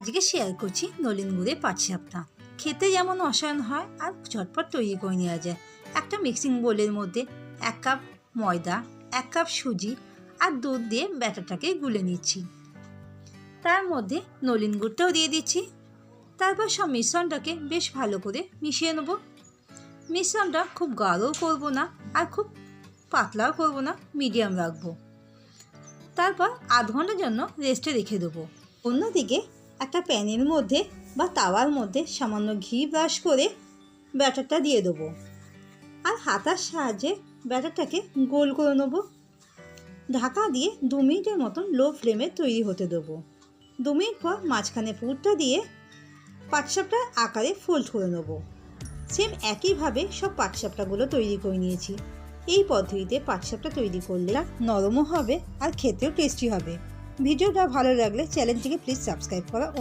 আজকে শেয়ার করছি নলিন গুড়ের পাটসাপটা খেতে যেমন অসায়ন হয়, আর ঝটপট তৈরি করে নেওয়া যায়। একটা মিক্সিং বোলের মধ্যে এক কাপ ময়দা, এক কাপ সুজি, আর দুধ দিয়ে ব্যাটারটাকে গুলে নিচ্ছি। তার মধ্যে নলিন গুড়টাও দিয়ে দিচ্ছি। তারপর সব মিশ্রণটাকে বেশ ভালো করে মিশিয়ে নেব। মিশ্রণটা খুব গাঢ়ও করব না, আর খুব পাতলাও করব না মিডিয়াম রাখব। তারপর আধ ঘণ্টার জন্য রেস্টে রেখে দেবো। অন্যদিকে একটা প্যানের মধ্যে বা তাওয়ার মধ্যে সামান্য ঘি ব্রাশ করে ব্যাটারটা দিয়ে দেবো। আর হাতার সাহায্যে ব্যাটারটাকে গোল করে নেব। ঢাকা দিয়ে দু মিনিটের মতন লো ফ্লেমে তৈরি হতে দেবো। দু মিনিট পর মাঝখানে পুরটা দিয়ে পাটসাপটার আকারে ফোল্ড করে নেব। সেম একইভাবে সব পাটসাপটাগুলো তৈরি করে নিয়েছি। এই পদ্ধতিতে পাটসাপটা তৈরি করলে নরমও হবে আর খেতেও টেস্টি হবে। ভিডিওটা ভালো লাগলে চ্যানেলটিকে প্লিজ সাবস্ক্রাইব করা